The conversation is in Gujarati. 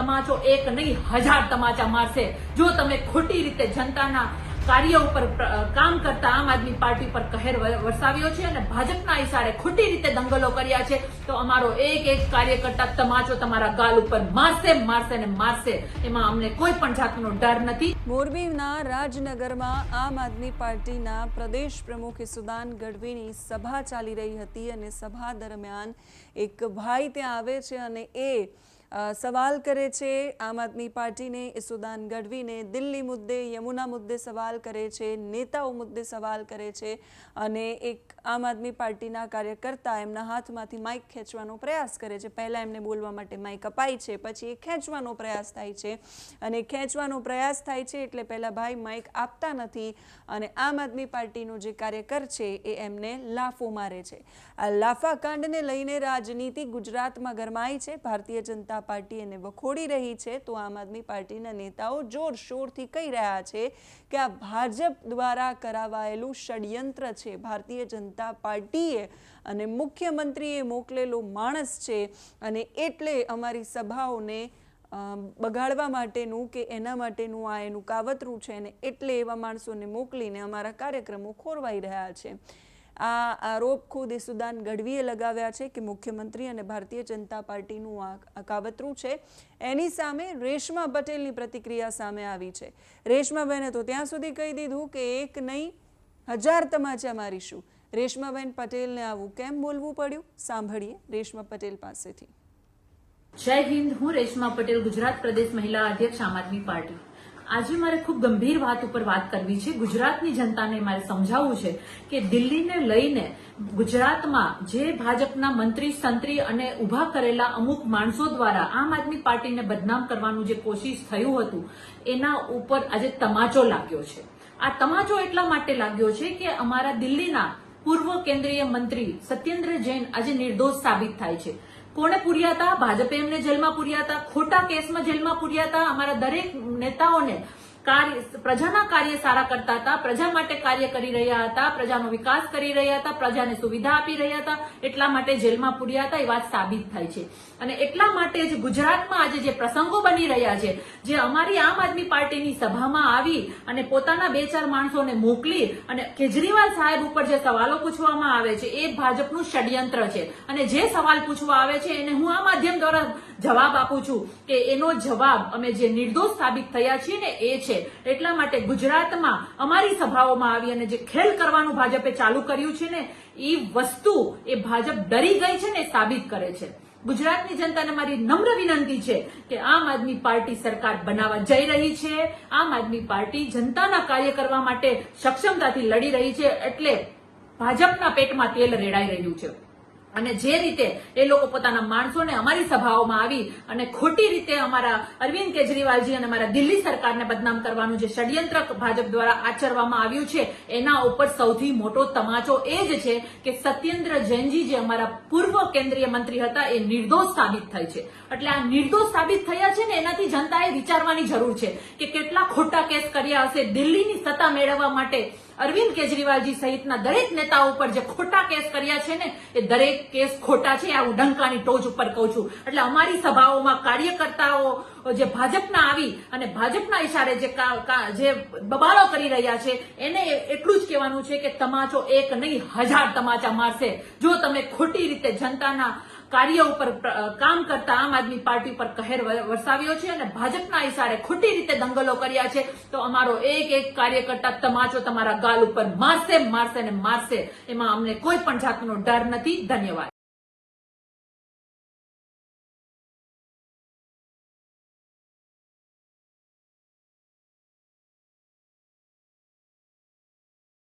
તમાચો એક નહીં, હજાર તમાચા મારશે. જો તમે ખોટી રીતે જનતાના કાર્ય ઉપર કામ કરતા આમ આદમી પાર્ટી પર કહેર વરસાવ્યો છે અને ભાજપના ઇશારે ખોટી રીતે દંગલો કર્યા છે, તો અમારો એક એક કાર્યકર્તા તમાચો તમારા ગાલ ઉપર મારશે મારશે ને મારશે. એમાં અમને કોઈ પણ જાતનો ડર નથી. મોરબીના રાજનગરમાં આમ આદમી પાર્ટીના પ્રદેશ પ્રમુખ સુદાન ગઢવીની સભા ચાલી રહી હતી અને સભા દરમિયાન એક ભાઈ ત્યાં આવે છે અને એ સવાલ કરે છે આમ આદમી પાર્ટીને ઈસુદાન ગઢવીને. દિલ્હી મુદ્દે, યમુના મુદ્દે સવાલ કરે છે, નેતાઓ મુદ્દે સવાલ કરે છે અને એક આમ આદમી પાર્ટીના કાર્યકર્તા એમના હાથમાંથી માઇક ખેંચવાનો પ્રયાસ કરે છે. પહેલાં એમને બોલવા માટે માઇક અપાય છે, પછી એ ખેંચવાનો પ્રયાસ થાય છે અને ખેંચવાનો પ્રયાસ થાય છે એટલે પહેલાં ભાઈ માઇક આપતા નથી અને આમ આદમી પાર્ટીનો જે કાર્યકર છે એ એમને લાફો મારે છે. આ લાફા કાંડને લઈને રાજનીતિ ગુજરાતમાં ગરમાઈ છે. ભારતીય જનતા પાર્ટી એને વખોડી રહી છે, તો આમ આદમી પાર્ટીના નેતાઓ જોરશોરથી કહી રહ્યા છે કે આ ભાજપ દ્વારા કરાવાયેલું ષડયંત્ર છે. ભારતીય જનતા પાર્ટીએ અને મુખ્યમંત્રીએ મોકલેલો માણસ છે અને એટલે અમારી સભાઓને બગાડવા માટેનું કે એના માટેનું આ એનું કાવતરું છે ને એટલે એવા માણસોને મોકલીને અમારા કાર્યક્રમો ખોરવાઈ રહ્યા છે. આ આરોપ ખુદ ઈસુદાન ગઢવીએ લગાવ્યા છે કે મુખ્યમંત્રી અને ભારતીય જનતા પાર્ટીનું આ કાવતરું છે. એની સામે રેશમા પટેલની પ્રતિક્રિયા સામે આવી છે. રેશમાબેને તો ત્યાં સુધી કહી દીધું કે એક નહીં, હજાર તમાચા મારીશું. રેશમાબેન પટેલને આવું કેમ બોલવું પડ્યું? સાંભળીએ રેશમા પટેલ પાસેથી. જય હિન્દ, હું રેશમા પટેલ, ગુજરાત પ્રદેશ મહિલા અધ્યક્ષ આમ આદમી પાર્ટી. આજે મારે ખૂબ ગંભીર વાત ઉપર વાત કરવી છે. ગુજરાતની જનતાને મારે સમજાવવું છે કે દિલ્હીને લઈને ગુજરાતમાં જે ભાજપના મંત્રી, સંત્રી અને ઊભા કરેલા અમુક માણસો દ્વારા આમ આદમી પાર્ટીને બદનામ કરવાનું જે કોશિશ થયું હતું, એના ઉપર આજે તમાચો લાગ્યો છે. આ તમાચો એટલા માટે લાગ્યો છે કે અમારા દિલ્હીના પૂર્વ કેન્દ્રીય મંત્રી સત્યેન્દ્ર જૈન આજે નિર્દોષ સાબિત થાય છે. કોણે પૂર્યા હતા? ભાજપે એમને જેલમાં પૂર્યા હતા? ખોટા કેસમાં જેલમાં પૂર્યા હતા? અમારા દરેક નેતાઓને કાર્ય પ્રજાના કાર્ય સારા કરતા હતા, પ્રજા માટે કાર્ય કરી રહ્યા હતા, પ્રજાનો વિકાસ કરી રહ્યા હતા, પ્રજાને સુવિધા આપી રહ્યા હતા, એટલા માટે જેલમાં પૂર્યા હતા, એ વાત સાબિત થાય છે. અને એટલા માટે જ ગુજરાતમાં આજે જે પ્રસંગો બની રહ્યા છે, જે અમારી આમ આદમી પાર્ટીની સભામાં આવી અને પોતાના બે ચાર માણસોને મોકલી અને કેજરીવાલ સાહેબ ઉપર જે સવાલો પૂછવામાં આવે છે, એ ભાજપનું ષડયંત્ર છે. અને જે સવાલ પૂછવા આવે છે, એને હું આ માધ્યમ દ્વારા જવાબ આપું છું કે એનો જવાબ અમે જે નિર્દોષ સાબિત થયા છીએ ને, એ છે એટલા માટે ગુજરાતમાં અમારી સભાઓમાં આવી અને જે ખેલ કરવાનું ભાજપે ચાલુ કર્યું છે ને એ વસ્તુ એ ભાજપ ડરી ગઈ છે ને સાબિત કરે છે. ગુજરાતની જનતાને મારી નમ્ર વિનંતી છે કે આમ આદમી પાર્ટી સરકાર બનાવવા જઈ રહી છે, આમ આદમી પાર્ટી જનતાના કાર્ય કરવા માટે સક્ષમતાથી લડી રહી છે, એટલે ભાજપના પેટમાં તેલ રેડાઈ રહ્યું છે. અને જે રીતે એ લોકો પોતાના માણસોને અમારી સભાઓમાં આવી અને ખોટી રીતે અમારા અરવિંદ કેજરીવાલજી અને અમારા દિલ્હી સરકારને બદનામ કરવાનું જે ષડયંત્ર ભાજપ દ્વારા આચરવામાં આવ્યું છે, એના ઉપર સૌથી મોટો તમાચો એ જ છે કે સત્યેન્દ્ર જૈનજી જે અમારા પૂર્વ કેન્દ્રીય મંત્રી હતા, એ નિર્દોષ સાબિત થાય છે. એટલે આ નિર્દોષ સાબિત થયા છે ને એનાથી જનતાએ વિચારવાની જરૂર છે કે કેટલા ખોટા કેસ કર્યા હશે દિલ્હીની સત્તા મેળવવા માટે. અરવિંદ કેજરીવાલજી સહિતના દરેક નેતાઓ ઉપર જે ખોટા કેસ કર્યા છે ને, એ દરેક કેસ ખોટા છે. આ હું ડંકાની ટોચ ઉપર કહું છું. એટલે અમારી સભાઓમાં કાર્યકર્તાઓ, જે ભાજપના આવી અને ભાજપના ઇશારે જે બબાલો કરી રહ્યા છે, એને એટલું જ કહેવાનું છે કે તમાચો એક નહીં, હજાર તમાચા મારશે. જો તમે ખોટી રીતે જનતાના કાર્ય ઉપર કામ કરતા આમ આદમી પાર્ટી પર કહેર વરસાવ્યો છે અને ભાજપના ઇશારે ખોટી રીતે દંગલો કર્યા છે, તો અમારો એક એક કાર્યકર્તા તમાચો તમારા ગાલ ઉપર મારશે મારશે ને મારશે. એમાં અમને કોઈ પણ જાતનો ડર નથી. ધન્યવાદ.